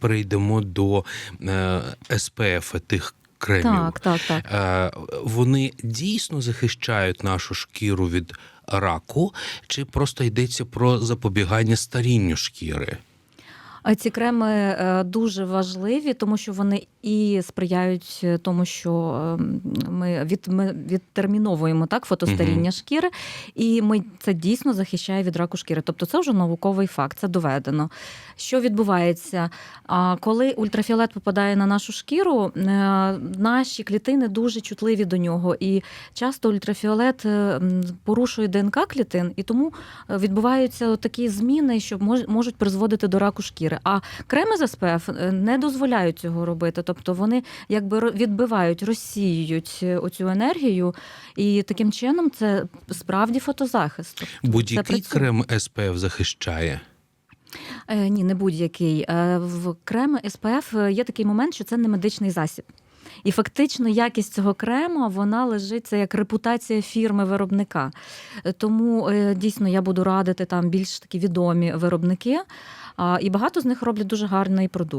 перейдемо до е, СПФ тих кремів. Так, так, так. Е, вони дійсно захищають нашу шкіру від раку, чи просто йдеться про запобігання старінню шкіри? А Ці креми е, дуже важливі, тому що вони і сприяють е, тому, що ем, ми від ми відтерміновуємо так фотостаріння Мгм. шкіри, і ми це дійсно захищає від раку шкіри. Тобто, це вже науковий факт, це доведено. Що відбувається? А коли ультрафіолет попадає на нашу шкіру, е, наші клітини дуже чутливі до нього, і часто ультрафіолет порушує ДНК клітин, і тому відбуваються такі зміни, що мож- можуть призводити до раку шкіри. А креми з СПФ е, не дозволяють цього робити. Тобто вони якби відбивають, розсіюють е, оцю енергію, і таким чином це справді фотозахист. Тобто Будь-який крем СПФ захищає. Е, ні, не будь-який. В креми СПФ є такий момент, що це не медичний засіб. І фактично якість цього крему вона лежить це як репутація фірми виробника. Е, Тому е, дійсно я буду радити там більш такі відомі виробники. І багато з них роблять дуже гарний продукт.